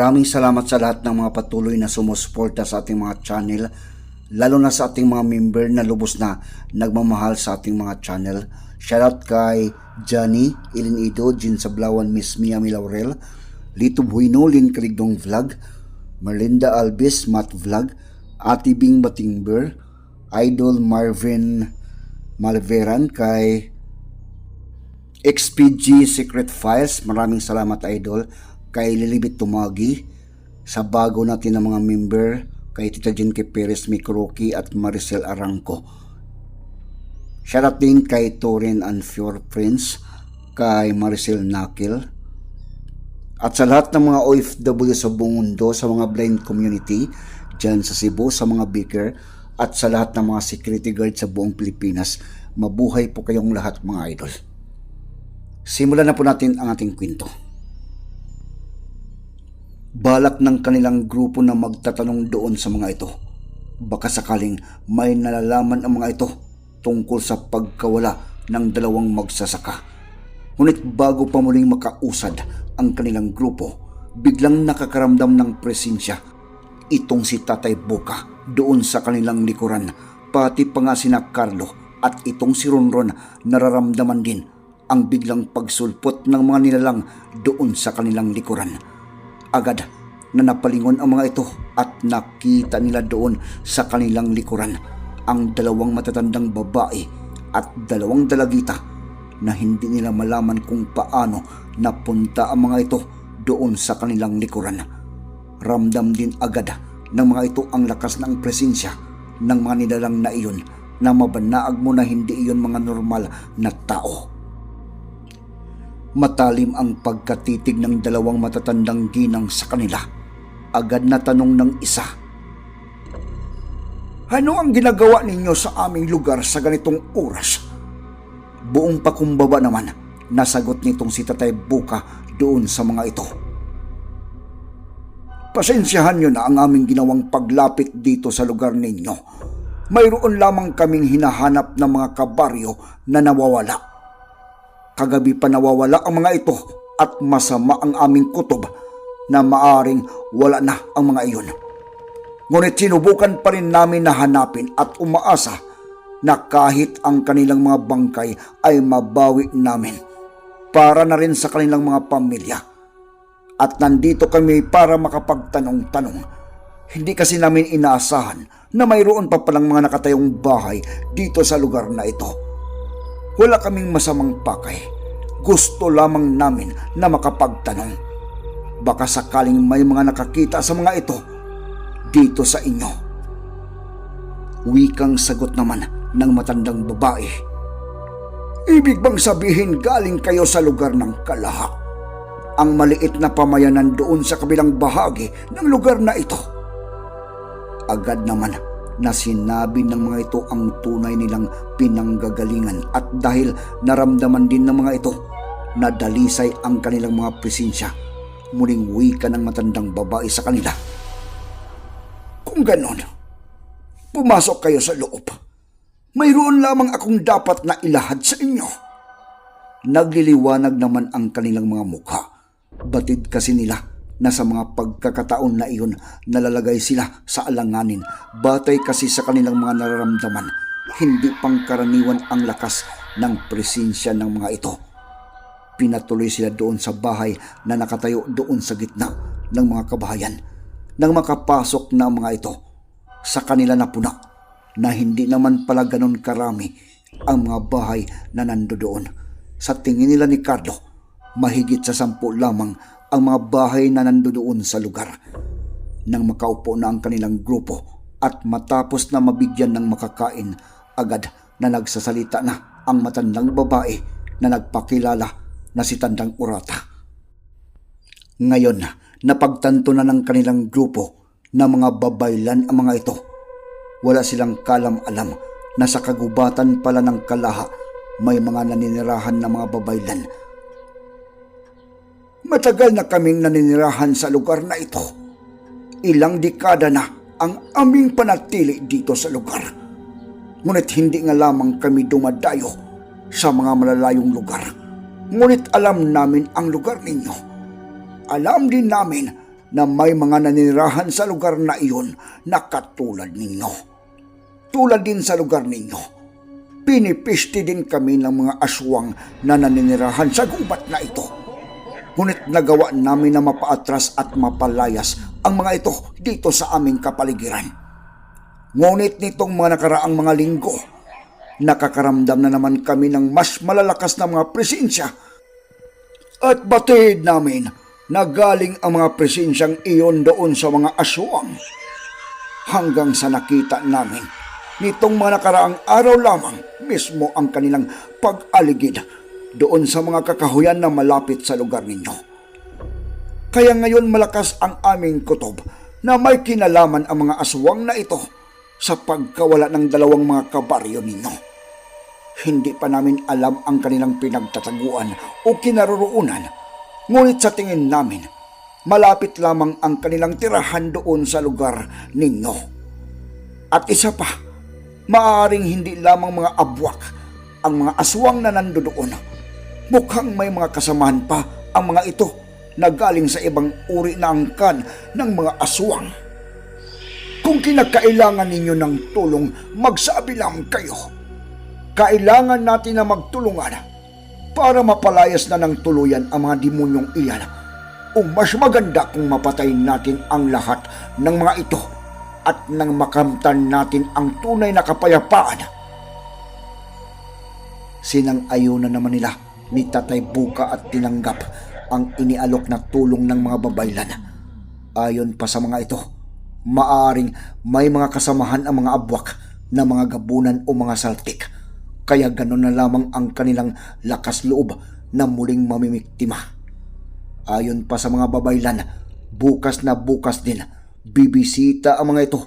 Maraming salamat sa lahat ng mga patuloy na sumusuporta sa ating mga channel, lalo na sa ating mga member na lubos na nagmamahal sa ating mga channel. Shoutout kay Johnny, Ilin Ido, Jin Sablawan, Miss Mia Milaurel, Lito Buino, Lin Kaligdong Vlog, Merlinda Albis, Matt Vlog, Ate Bing Batingber, Idol Marvin Malveran, kay XPG Secret Files, maraming salamat idol. Kay Lilibit Tumagi, sa bago natin ng mga member, kay Tita Jinky Perez Mikroki at Maricel Arangco. Shoutout din kay Torin and Fior Prince, kay Maricel Nakil, at sa lahat ng mga OFW sa buong mundo, sa mga blind community, dyan sa Cebu, sa mga beaker, at sa lahat ng mga security guard sa buong Pilipinas, mabuhay po kayong lahat mga idol. Simulan na po natin ang ating kwento. Balak ng kanilang grupo na magtatanong doon sa mga ito. Baka sakaling may nalalaman ang mga ito tungkol sa pagkawala ng dalawang magsasaka. Ngunit bago pa muling makausad ang kanilang grupo, biglang nakakaramdam ng presensya itong si Tatay Boka doon sa kanilang likuran, pati pa nga sina Carlo at itong si Ronron nararamdaman din ang biglang pagsulpot ng mga nilalang doon sa kanilang likuran. Agad na napalingon ang mga ito at nakita nila doon sa kanilang likuran ang dalawang matatandang babae at dalawang dalagita na hindi nila malaman kung paano napunta ang mga ito doon sa kanilang likuran. Ramdam din agad ng mga ito ang lakas ng presensya ng mga nilalang na iyon na mabanaag mo na hindi iyon mga normal na tao. Matalim ang pagkatitig ng dalawang matatandang ginang sa kanila. Agad na tanong ng isa. Ano ang ginagawa ninyo sa aming lugar sa ganitong oras? Buong pakumbaba naman, nasagot nitong si Tatay Buka doon sa mga ito. Pasensyahan nyo na ang aming ginawang paglapit dito sa lugar ninyo. Mayroon lamang kaming hinahanap ng mga kabaryo na nawawala. Kagabi pa nawawala ang mga ito at masama ang aming kutob na maaring wala na ang mga iyon. Ngunit sinubukan pa rin namin na hanapin at umaasa na kahit ang kanilang mga bangkay ay mabawi namin para na rin sa kanilang mga pamilya. At nandito kami para makapagtanong-tanong. Hindi kasi namin inaasahan na mayroon pa palang mga nakatayong bahay dito sa lugar na ito. Wala kaming masamang pakay. Gusto lamang namin na makapagtanong. Baka sakaling may mga nakakita sa mga ito dito sa inyo. Wikang sagot naman ng matandang babae. Ibig bang sabihin galing kayo sa lugar ng Kalaha? Ang maliit na pamayanan doon sa kabilang bahagi ng lugar na ito. Agad naman na sinabi ng mga ito ang tunay nilang pinanggagalingan at dahil naramdaman din ng mga ito na dalisay ang kanilang mga presensya, muling wika ng matandang babae sa kanila. Kung ganon, pumasok kayo sa loob. Mayroon lamang akong dapat na ilahad sa inyo. Nagliliwanag naman ang kanilang mga mukha. Batid kasi nila na sa mga pagkakataon na iyon nalalagay sila sa alanganin batay kasi sa kanilang mga nararamdaman. Hindi pangkaraniwan ang lakas ng presensya ng mga ito. Pinatuloy sila doon sa bahay na nakatayo doon sa gitna ng mga kabahayan. Nang makapasok na mga ito, sa kanila na puna na hindi naman pala ganun karami ang mga bahay na nando doon. Sa tingin nila ni Carlo, mahigit sa sampu lamang ang mga bahay na nando doon sa lugar. Nang makaupo na ang kanilang grupo at matapos na mabigyan ng makakain, agad na nagsasalita na ang matandang babae na nagpakilala na si Tandang Urata. Ngayon, napagtanto na ng kanilang grupo na mga babaylan ang mga ito. Wala silang kalam-alam na sa kagubatan pala ng kalaha may mga naninirahan na mga babaylan. Matagal na kaming naninirahan sa lugar na ito. Ilang dekada na ang aming panatili dito sa lugar. Ngunit hindi nga lamang kami dumadayo sa mga malalayong lugar. Ngunit alam namin ang lugar ninyo. Alam din namin na may mga naninirahan sa lugar na iyon na katulad ninyo. Tulad din sa lugar ninyo, pinipiste din kami ng mga aswang na naninirahan sa gubat na ito. Ngunit nagawa namin na mapaatras at mapalayas ang mga ito dito sa aming kapaligiran. Ngunit nitong mga nakaraang mga linggo, nakakaramdam na naman kami ng mas malalakas na mga presensya. At batid namin na galing ang mga presensyang iyon doon sa mga aswang. Hanggang sa nakita namin, nitong mga nakaraang araw lamang mismo ang kanilang pag-aligid doon sa mga kakahuyan na malapit sa lugar ninyo. Kaya ngayon malakas ang aming kutob na may kinalaman ang mga aswang na ito sa pagkawala ng dalawang mga kabaryo ninyo. Hindi pa namin alam ang kanilang pinagtataguan o kinaroroonan, ngunit sa tingin namin, malapit lamang ang kanilang tirahan doon sa lugar ninyo. At isa pa, maaaring hindi lamang mga abwak ang mga aswang na nando doon. Mukhang may mga kasamahan pa ang mga ito na galing sa ibang uri na angkan ng mga aswang. Kung kinakailangan ninyo ng tulong, magsabi lang kayo. Kailangan natin na magtulungan para mapalayas na ng tuluyan ang mga demonyong iyan. O mas maganda kung mapatayin natin ang lahat ng mga ito at nang makamtan natin ang tunay na kapayapaan. Sinang-ayo na naman nila ni Tatay Buka at tinanggap ang inialok na tulong ng mga babaylan. Ayon pa sa mga ito, maaring may mga kasamahan ang mga abwak na mga gabunan o mga saltik. Kaya gano'n na lamang ang kanilang lakas loob na muling mamimiktima. Ayon pa sa mga babaylan, bukas na bukas din, bibisita ang mga ito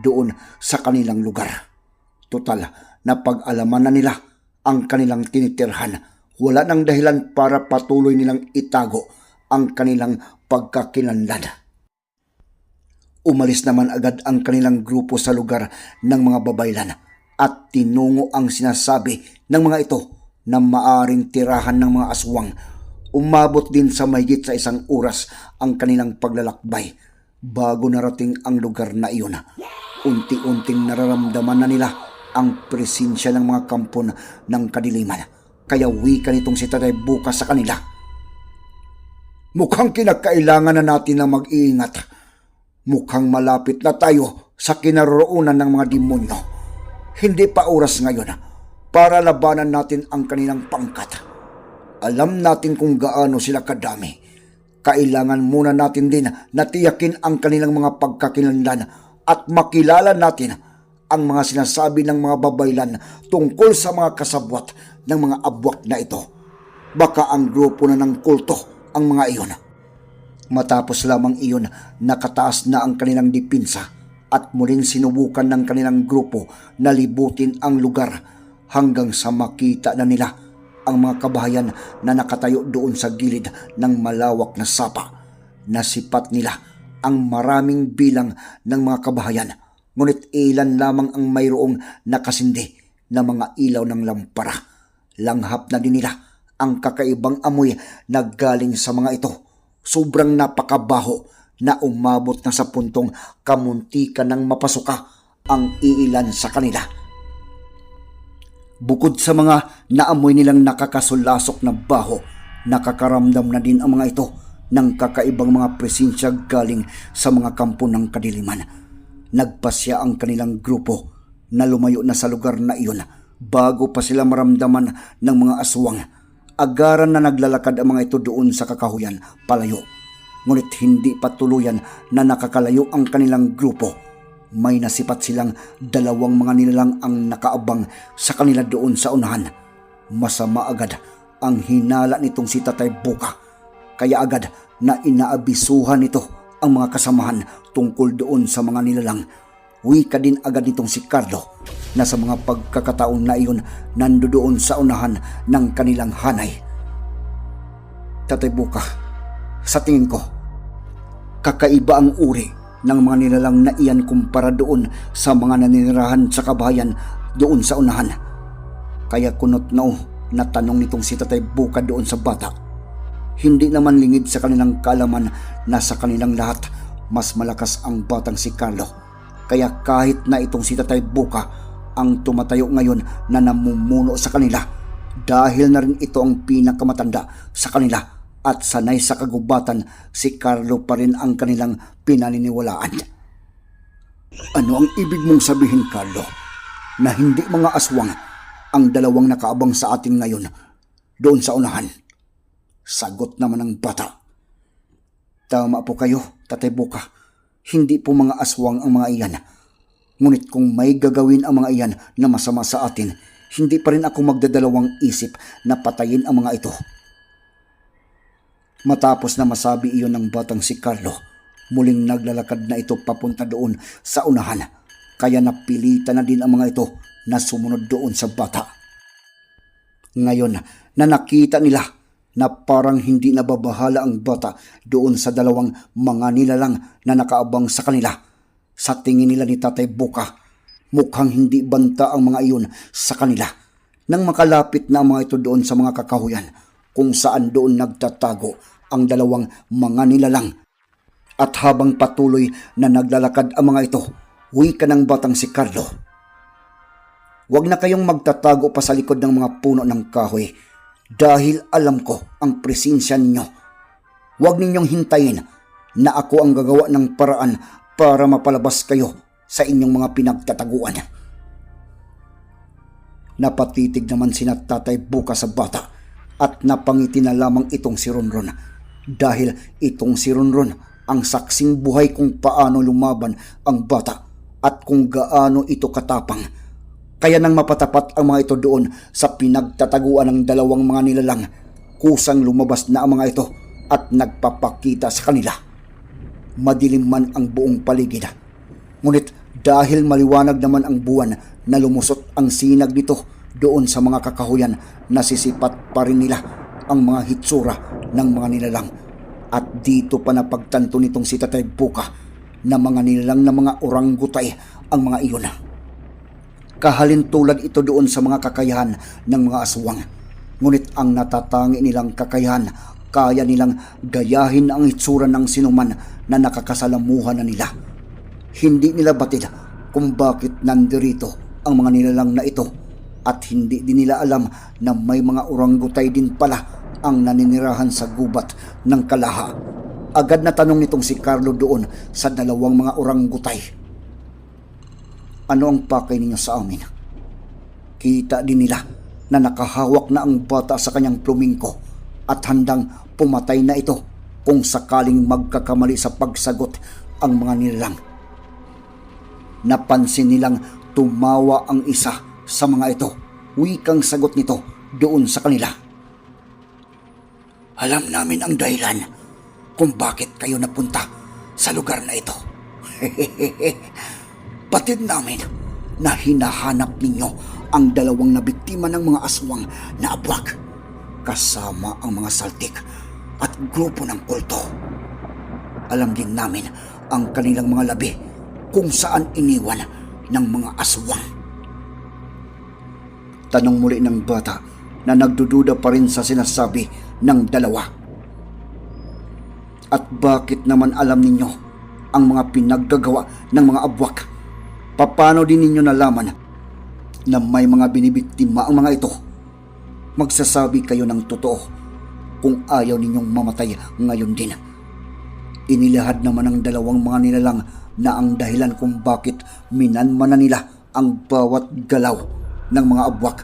doon sa kanilang lugar. Total, napag-alaman na nila ang kanilang tinitirhan. Wala nang dahilan para patuloy nilang itago ang kanilang pagkakilanlan. Umalis naman agad ang kanilang grupo sa lugar ng mga babaylan at tinungo ang sinasabi ng mga ito na maaring tirahan ng mga aswang. Umabot din sa mahigit sa isang oras ang kanilang paglalakbay bago narating ang lugar na iyon. Unti-unting nararamdaman na nila ang presensya ng mga kampon ng kadiliman. Kaya wika nitong si Tatay bukas sa kanila. Mukhang kinakailangan na natin na mag-iingat. Mukhang malapit na tayo sa kinaroroonan ng mga demonyo. Hindi pa oras ngayon para labanan natin ang kanilang pangkat. Alam natin kung gaano sila kadami. Kailangan muna natin din na tiyakin ang kanilang mga pagkakilanlan at makilala natin ang mga sinasabi ng mga babaylan tungkol sa mga kasabwat ng mga abwak na ito. Baka ang grupo na ng kulto ang mga iyon. Matapos lamang iyon, nakataas na ang kanilang dipinsa at muling sinubukan ng kanilang grupo na libutin ang lugar hanggang sa makita na nila ang mga kabahayan na nakatayo doon sa gilid ng malawak na sapa. Nasipat nila ang maraming bilang ng mga kabahayan, ngunit ilan lamang ang mayroong nakasindi na mga ilaw ng lampara. Langhap na din nila ang kakaibang amoy na galing sa mga ito. Sobrang napakabaho na umabot na sa puntong kamuntikan ng mapasuka ang iilan sa kanila. Bukod sa mga naamoy nilang nakakasulasok na baho, nakakaramdam na din ang mga ito ng kakaibang mga presensya galing sa mga kampo ng kadiliman. Nagpasya ang kanilang grupo na lumayo na sa lugar na iyon bago pa sila maramdaman ng mga aswang. Agaran na naglalakad ang mga ito doon sa kakahuyan, palayo. Ngunit hindi pa tuluyan na nakakalayo ang kanilang grupo may nasipat silang dalawang mga nilalang ang nakaabang sa kanila doon sa unahan. Masama agad ang hinala nitong si Tatay Buka. Kaya agad na inaabisuhan nito ang mga kasamahan tungkol doon sa mga nilalang. Wika din agad nitong si Carlo na sa mga pagkakataon na iyon nandoon sa unahan ng kanilang hanay. Tatay Buka, sa tingin ko, kakaiba ang uri ng mga nilalang na iyan kumpara doon sa mga naninirahan sa kabayan doon sa unahan. Kaya kunot na oh, na tanong nitong si Tatay Buka doon sa bata. hindi naman lingid sa kanilang kaalaman na sa kanilang lahat mas malakas ang batang si Carlo. Kaya kahit na itong si Tatay Buka ang tumatayo ngayon na namumuno sa kanila dahil na rin ito ang pinakamatanda sa kanila at sanay sa kagubatan si Carlo pa rin ang kanilang pinaniniwalaan. Ano ang ibig mong sabihin, Carlo? Na hindi mga aswang ang dalawang nakaabang sa atin ngayon doon sa unahan. Sagot naman ng bata. Tama po kayo, Tatay Buka. Hindi po mga aswang ang mga iyan. Ngunit kung may gagawin ang mga iyan na masama sa atin, hindi pa rin ako magdadalawang isip na patayin ang mga ito. Matapos na masabi iyon ng batang si Carlo, muling naglalakad na ito papunta doon sa unahan. Kaya napilitan na din ang mga ito na sumunod doon sa bata. Ngayon na nakita nila na parang hindi nababahala ang bata doon sa dalawang mga nilalang na nakaabang sa kanila. Sa tingin nila ni Tatay Buka, mukhang hindi banta ang mga iyon sa kanila. Nang makalapit na ang mga ito doon sa mga kakahuyan, kung saan doon nagtatago ang dalawang mga nilalang. At habang patuloy na naglalakad ang mga ito, wika ng batang si Carlo. Huwag na kayong magtatago pa sa likod ng mga puno ng kahoy dahil alam ko ang presensya ninyo. Huwag ninyong hintayin na ako ang gagawa ng paraan para mapalabas kayo sa inyong mga pinagtataguan. Napatitig naman si tatay buka sa bata at napangiti na lamang itong si Ronron dahil itong si Ronron ang saksing buhay kung paano lumaban ang bata at kung gaano ito katapang kaya nang mapatapat ang mga ito doon sa pinagtataguan ng dalawang mga nilalang, kusang lumabas na ang mga ito at nagpapakita sa kanila. Madilim man ang buong paligid. Ngunit dahil maliwanag naman ang buwan na lumusot ang sinag nito doon sa mga kakahuyan, nasisipat pa rin nila ang mga hitsura ng mga nilalang. At dito pa napagtanto nitong si Tatay Buka na mga nilalang na mga orangutay ang mga iyon kahalintulad ito doon sa mga kakayahan ng mga aswang. Ngunit ang natatangi nilang kakayahan, kaya nilang gayahin ang itsura ng sinuman na nakakasalamuhan na nila. Hindi nila batid kung bakit nandirito ang mga nilalang na ito at hindi din nila alam na may mga orangutay din pala ang naninirahan sa gubat ng kalaha. Agad na tanong nitong si Carlo doon sa dalawang mga orangutay. Ano ang pakay ninyo sa amin? Kita din nila na nakahawak na ang bata sa kanyang plumingko at handang pumatay na ito kung sakaling magkakamali sa pagsagot ang mga nilalang. Napansin nilang tumawa ang isa sa mga ito. Wikang sagot nito doon sa kanila. Alam namin ang dahilan kung bakit kayo napunta sa lugar na ito. Batid namin na hinahanap ninyo ang dalawang nabiktima ng mga aswang na abwag kasama ang mga saltik at grupo ng kulto. Alam din namin ang kanilang mga labi kung saan iniwan ng mga aswang. Tanong muli ng bata na nagdududa pa rin sa sinasabi ng dalawa. At bakit naman alam ninyo ang mga pinaggagawa ng mga abwak? Paano din ninyo nalaman na may mga binibiktima ang mga ito? Magsasabi kayo ng totoo kung ayaw ninyong mamatay ngayon din. Inilahad naman ng dalawang mga nilalang na ang dahilan kung bakit minanmana nila ang bawat galaw ng mga abwak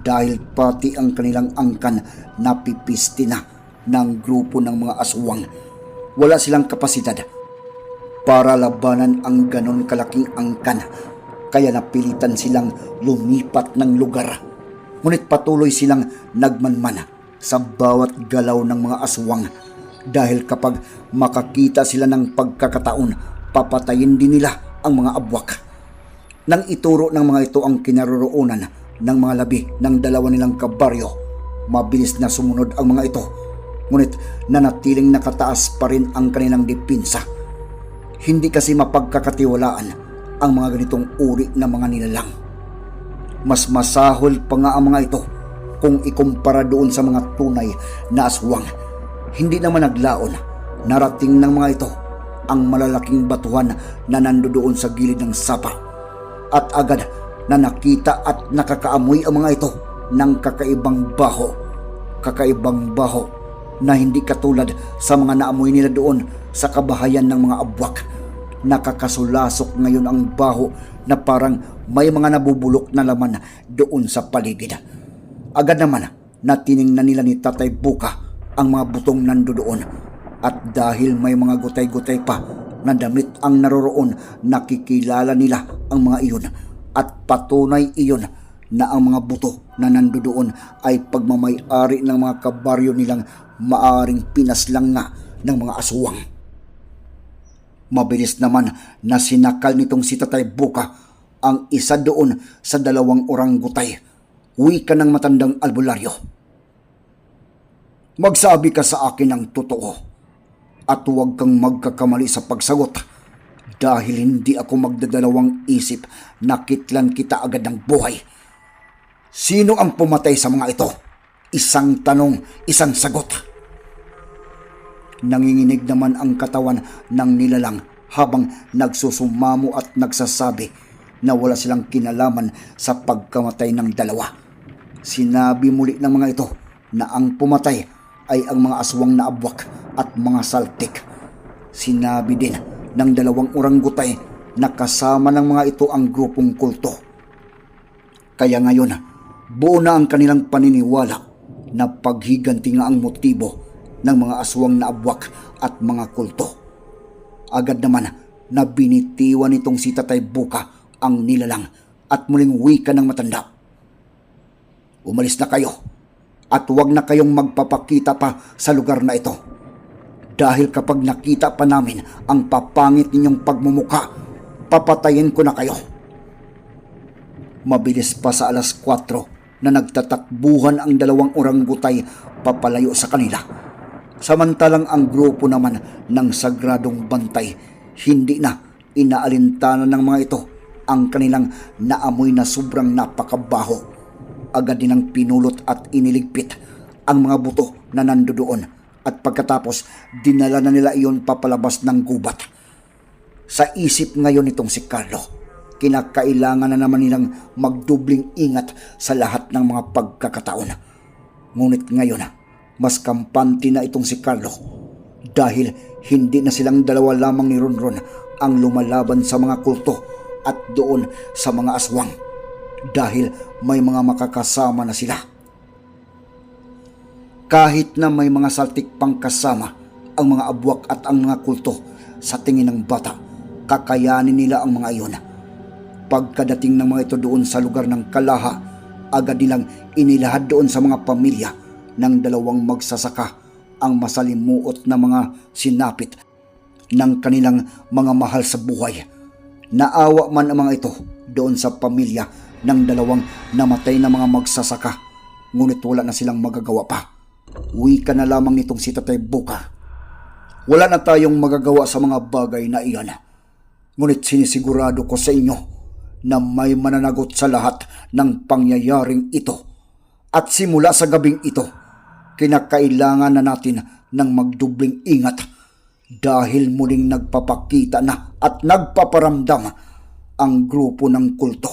dahil pati ang kanilang angkan napipisti na ng grupo ng mga aswang. Wala silang kapasidad para labanan ang ganon kalaking angkan. Kaya napilitan silang lumipat ng lugar. Ngunit patuloy silang nagmanman sa bawat galaw ng mga aswang. Dahil kapag makakita sila ng pagkakataon, papatayin din nila ang mga abwak. Nang ituro ng mga ito ang kinaroroonan ng mga labi ng dalawa nilang kabaryo, mabilis na sumunod ang mga ito. Ngunit nanatiling nakataas pa rin ang kanilang dipinsa hindi kasi mapagkakatiwalaan ang mga ganitong uri ng mga nilalang. Mas masahol pa nga ang mga ito kung ikumpara doon sa mga tunay na aswang. hindi naman naglaon. Narating ng mga ito ang malalaking batuhan na nandoon sa gilid ng sapa. At agad na nakita at nakakaamoy ang mga ito ng kakaibang baho. Kakaibang baho na hindi katulad sa mga naamoy nila doon sa kabahayan ng mga abwak. Nakakasulasok ngayon ang baho na parang may mga nabubulok na laman doon sa paligid. Agad naman na tiningnan nila ni Tatay Buka ang mga butong nandoon at dahil may mga gutay-gutay pa na damit ang naroroon nakikilala nila ang mga iyon at patunay iyon na ang mga buto na nandoon ay pagmamay-ari ng mga kabaryo nilang maaring pinaslang nga ng mga aswang. Mabilis naman na sinakal nitong si Tatay Buka ang isa doon sa dalawang orangutay. Wika ng matandang albularyo. Magsabi ka sa akin ng totoo at huwag kang magkakamali sa pagsagot dahil hindi ako magdadalawang isip na kitlan kita agad ng buhay. Sino ang pumatay sa mga ito? Isang tanong, isang sagot. Nanginginig naman ang katawan ng nilalang habang nagsusumamo at nagsasabi na wala silang kinalaman sa pagkamatay ng dalawa. Sinabi muli ng mga ito na ang pumatay ay ang mga aswang na abwak at mga saltik. Sinabi din ng dalawang orangutay na kasama ng mga ito ang grupong kulto. Kaya ngayon, buo na ang kanilang paniniwala na paghiganti nga ang motibo ng mga aswang na abwak at mga kulto. Agad naman na binitiwan nitong si Tatay Buka ang nilalang at muling wika ng matanda. Umalis na kayo at huwag na kayong magpapakita pa sa lugar na ito. Dahil kapag nakita pa namin ang papangit ninyong pagmumuka, papatayin ko na kayo. Mabilis pa sa alas 4 na nagtatakbuhan ang dalawang orangutay papalayo sa kanila. Samantalang ang grupo naman ng sagradong bantay hindi na inaalintana ng mga ito ang kanilang naamoy na sobrang napakabaho. Agad din ang pinulot at iniligpit ang mga buto na nandoon at pagkatapos dinala na nila iyon papalabas ng gubat. Sa isip ngayon nitong si Carlo, kinakailangan na naman nilang magdubling ingat sa lahat ng mga pagkakataon. Ngunit ngayon, mas kampante na itong si Carlo dahil hindi na silang dalawa lamang ni Ronron ang lumalaban sa mga kulto at doon sa mga aswang dahil may mga makakasama na sila. Kahit na may mga saltik pang kasama ang mga abwak at ang mga kulto sa tingin ng bata, kakayanin nila ang mga iyon. Pagkadating ng mga ito doon sa lugar ng Kalaha, agad nilang inilahad doon sa mga pamilya ng dalawang magsasaka ang masalimuot na mga sinapit ng kanilang mga mahal sa buhay. Naawa man ang mga ito doon sa pamilya ng dalawang namatay na mga magsasaka, ngunit wala na silang magagawa pa. Uwi ka na lamang nitong si Tatay Buka. Wala na tayong magagawa sa mga bagay na iyan. Ngunit sinisigurado ko sa inyo na may mananagot sa lahat ng pangyayaring ito. At simula sa gabing ito, kinakailangan na natin ng magdubling ingat dahil muling nagpapakita na at nagpaparamdam ang grupo ng kulto.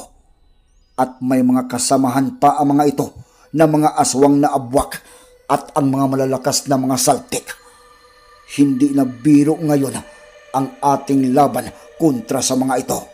At may mga kasamahan pa ang mga ito na mga aswang na abwak at ang mga malalakas na mga saltik. Hindi na biro ngayon ang ating laban kontra sa mga ito.